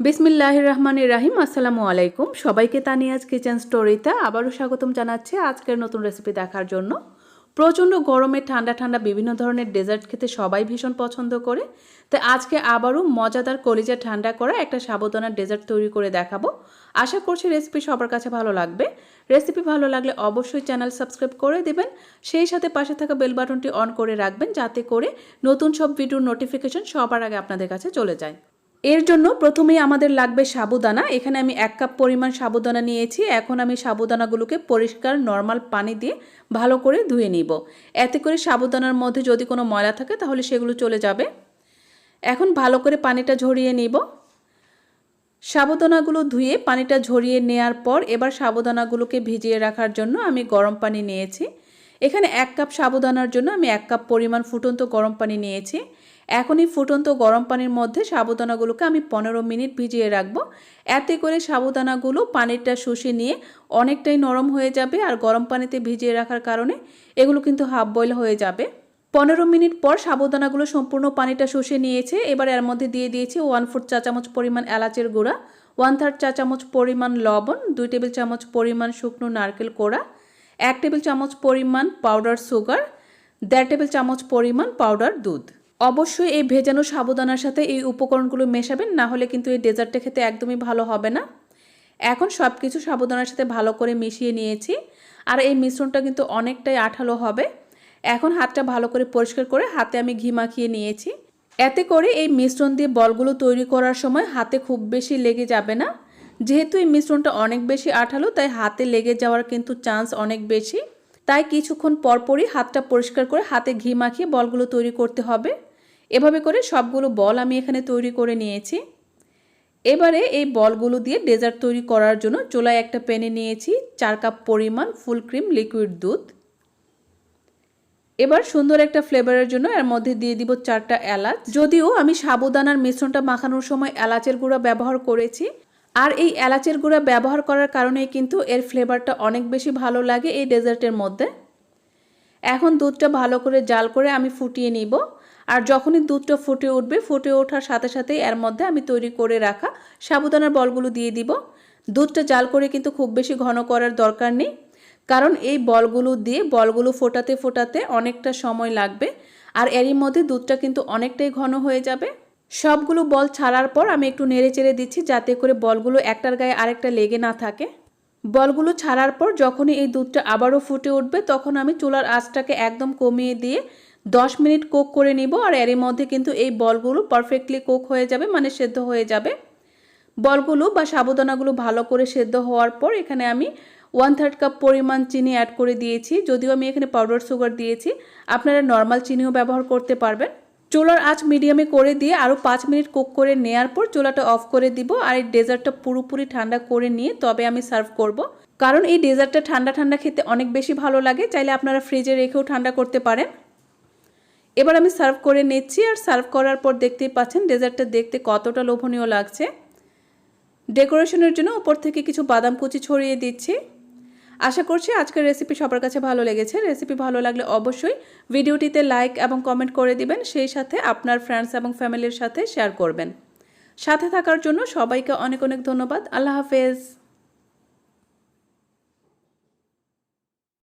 বিসমিল্লাহ রহমানির রাহিম আসসালামু আলাইকুম। সবাইকে তানিয়াজ কিচেন স্টোরিতে আবারও স্বাগতম জানাচ্ছি আজকের নতুন রেসিপি দেখার জন্য। প্রচণ্ড গরমে ঠান্ডা ঠান্ডা বিভিন্ন ধরনের ডেজার্ট খেতে সবাই ভীষণ পছন্দ করে। তো আজকে আবারও মজাদার কলিজা ঠান্ডা করা একটা সাবধানার ডেজার্ট তৈরি করে দেখাবো। আশা করছি রেসিপি সবার কাছে ভালো লাগবে। রেসিপি ভালো লাগলে অবশ্যই চ্যানেল সাবস্ক্রাইব করে দেবেন। সেই সাথে পাশে থাকা বেল বাটনটি অন করে রাখবেন, যাতে করে নতুন সব ভিডিওর নোটিফিকেশন সবার আগে আপনাদের কাছে চলে যায়। এর জন্য প্রথমেই আমাদের লাগবে সাবুদানা। এখানে আমি এক কাপ পরিমাণ সাবুদানা নিয়েছি। এখন আমি সাবুদানাগুলোকে পরিষ্কার, নর্মাল পানি দিয়ে ভালো করে ধুয়ে নিব। এতে করে সাবুদানার মধ্যে যদি কোনো ময়লা থাকে তাহলে সেগুলো চলে যাবে। এখন ভালো করে পানিটা ঝরিয়ে নিব। সাবুদানাগুলো ধুয়ে পানিটা ঝরিয়ে নেওয়ার পর এবার সাবুদানাগুলোকে ভিজিয়ে রাখার জন্য আমি গরম পানি নিয়েছি। এখানে এক কাপ সাবুদানার জন্য আমি এক কাপ পরিমাণ ফুটন্ত গরম পানি নিয়েছি। এখন এই ফুটন্ত গরম পানির মধ্যে সাবুদানাগুলোকে আমি পনেরো মিনিট ভিজিয়ে রাখব। এতে করে সাবুদানাগুলো পানিরটা শুষে নিয়ে অনেকটাই নরম হয়ে যাবে আর গরম পানিতে ভিজিয়ে রাখার কারণে এগুলো কিন্তু হাফ বয়েল হয়ে যাবে। পনেরো মিনিট পর সাবুদানাগুলো সম্পূর্ণ পানিটা শুষে নিয়েছে। এবার এর মধ্যে দিয়ে দিয়েছি ওয়ান ফোর্থ চা চামচ পরিমাণ এলাচের গুঁড়া, ওয়ান থার্ড চা চামচ পরিমাণ লবণ, দুই টেবিল চামচ পরিমাণ শুকনো নারকেল কোড়া, এক টেবিল চামচ পরিমাণ পাউডার সুগার, দেড় টেবিল চামচ পরিমাণ পাউডার দুধ। অবশ্যই এই ভেজানো সাবুদানার সাথে এই উপকরণগুলো মেশাবেন, না হলে কিন্তু এই ডেজার্টটা খেতে একদমই ভালো হবে না। এখন সব কিছু সাবুদানার সাথে ভালো করে মিশিয়ে নিয়েছি। আর এই মিশ্রণটা কিন্তু অনেকটাই আঠালো হবে। এখন হাতটা ভালো করে পরিষ্কার করে হাতে আমি ঘি মাখিয়ে নিয়েছি। এতে করে এই মিশ্রণ দিয়ে বলগুলো তৈরি করার সময় হাতে খুব বেশি লেগে যাবে না। যেহেতু এই মিশ্রণটা অনেক বেশি আঠালো, তাই হাতে লেগে যাওয়ার কিন্তু চান্স অনেক বেশি। তাই কিছুক্ষণ পরপরই হাতটা পরিষ্কার করে হাতে ঘি মাখিয়ে বলগুলো তৈরি করতে হবে। এভাবে করে সবগুলো বল আমি এখানে তৈরি করে নিয়েছি। এবারে এই বলগুলো দিয়ে ডেজার্ট তৈরি করার জন্য চুলায় একটা প্যানে নিয়েছি চার কাপ পরিমাণ ফুল ক্রিম লিকুইড দুধ। এবার সুন্দর একটা ফ্লেভারের জন্য এর মধ্যে দিয়ে দিব চারটা এলাচ। যদিও আমি সাবুদানার মিশ্রণটা মাখানোর সময় এলাচের গুঁড়া ব্যবহার করেছি। আর এই এলাচের গুঁড়া ব্যবহার করার কারণেই কিন্তু এর ফ্লেভারটা অনেক বেশি ভালো লাগে এই ডেজার্টের মধ্যে। এখন দুধটা ভালো করে জাল করে আমি ফুটিয়ে নিব। আর যখনই দুধটা ফুটে উঠবে, ফুটে ওঠার সাথে সাথে এর মধ্যে আমি তৈরি করে রাখা সাবুদানার বলগুলো দিয়ে দিব। দুধটা জাল করে কিন্তু খুব বেশি ঘন করার দরকার নেই, কারণ এই বলগুলো দিয়ে বলগুলো ফোটাতে ফোটাতে অনেকটা সময় লাগবে আর এরই মধ্যে দুধটা কিন্তু অনেকটাই ঘন হয়ে যাবে। সবগুলো বল ছাড়ার পর আমি একটু নেড়ে চেড়ে দিচ্ছি যাতে করে বলগুলো একটার গায়ে আরেকটা লেগে না থাকে। বলগুলো ছাড়ার পর যখনই এই দুধটা আবারও ফুটে উঠবে, তখন আমি চুলার আঁচটাকে একদম কমিয়ে দিয়ে দশ মিনিট কোক করে নিব আর এরই মধ্যে কিন্তু এই বলগুলো পারফেক্টলি কোক হয়ে যাবে মানে সেদ্ধ হয়ে যাবে। বলগুলো বা সাবুদানাগুলো ভালো করে সেদ্ধ হওয়ার পর এখানে আমি ওয়ান থার্ড কাপ পরিমাণ চিনি অ্যাড করে দিয়েছি। যদিও আমি এখানে পাউডার সুগার দিয়েছি, আপনারা নর্মাল চিনিও ব্যবহার করতে পারবেন। চুলার আঁচ মিডিয়ামে করে দিয়ে আরও পাঁচ মিনিট কুক করে নেওয়ার পর চুলাটা অফ করে দিব আর এই ডেজার্টটা পুরোপুরি ঠান্ডা করে নিয়ে তবে আমি সার্ভ করব। কারণ এই ডেজার্টটা ঠান্ডা ঠান্ডা খেতে অনেক বেশি ভালো লাগে, চাইলে আপনারা ফ্রিজে রেখেও ঠান্ডা করতে পারেন। এবার আমি সার্ভ করে নিচ্ছি আর সার্ভ করার পর দেখতেই পাচ্ছেন ডেজার্টটা দেখতে কতটা লোভনীয় লাগছে। ডেকোরেশনের জন্য উপর থেকে কিছু বাদাম কুচি ছড়িয়ে দিচ্ছি। আশা করছি আজকের রেসিপি সবার কাছে ভালো লেগেছে। রেসিপি ভালো লাগলে অবশ্যই ভিডিওটিতে লাইক এবং কমেন্ট করে দিবেন। সেই সাথে আপনার ফ্রেন্ডস এবং ফ্যামিলির সাথে শেয়ার করবেন। সাথে থাকার জন্য সবাইকে অনেক অনেক ধন্যবাদ। আল্লাহ হাফেজ।